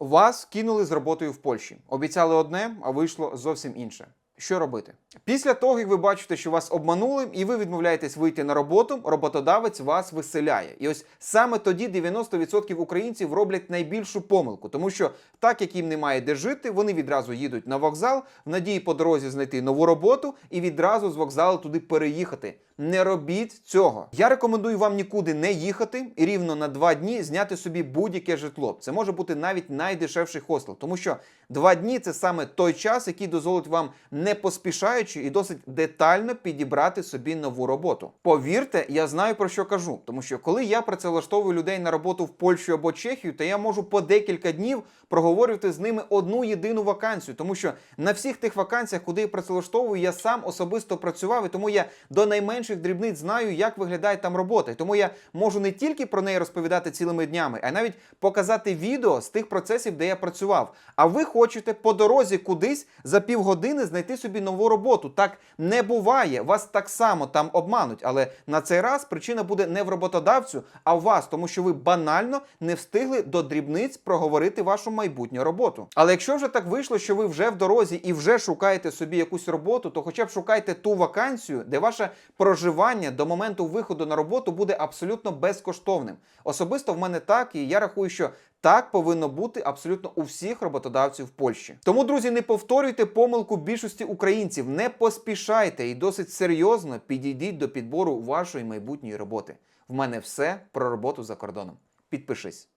Вас кинули з роботою в Польщі. Обіцяли одне, а вийшло зовсім інше. Що робити? Після того, як ви бачите, що вас обманули, і ви відмовляєтесь вийти на роботу, роботодавець вас виселяє. І ось саме тоді 90% українців роблять найбільшу помилку, тому що так як їм немає де жити, вони відразу їдуть на вокзал в надії по дорозі знайти нову роботу і відразу з вокзалу туди переїхати. Не робіть цього. Я рекомендую вам нікуди не їхати і рівно на два дні зняти собі будь-яке житло. Це може бути навіть найдешевший хостел, тому що два дні це саме той час, який дозволить вам не поспішаючи і досить детально підібрати собі нову роботу. Повірте, я знаю про що кажу, тому що коли я працевлаштовую людей на роботу в Польщу або Чехію, то я можу по декілька днів проговорювати з ними одну єдину вакансію, тому що на всіх тих вакансіях, куди я працевлаштовую, я сам особисто працював, і тому я до найменших дрібниць знаю, як виглядає там робота. І тому я можу не тільки про неї розповідати цілими днями, а й навіть показати відео з тих процесів, де я працював. А ви хочете по дорозі кудись за півгодини знайти собі нову роботу. Так не буває. Вас так само там обмануть. Але на цей раз причина буде не в роботодавцю, а в вас, тому що ви банально не встигли до дрібниць проговорити вашу майбутню роботу. Але якщо вже так вийшло, що ви вже в дорозі і вже шукаєте собі якусь роботу, то хоча б шукайте ту вакансію, де ваша ваше проживання до моменту виходу на роботу буде абсолютно безкоштовним. Особисто в мене так, і я рахую, що так повинно бути абсолютно у всіх роботодавців в Польщі. Тому, друзі, не повторюйте помилку більшості українців, не поспішайте і досить серйозно підійдіть до підбору вашої майбутньої роботи. В мене все про роботу за кордоном. Підпишись.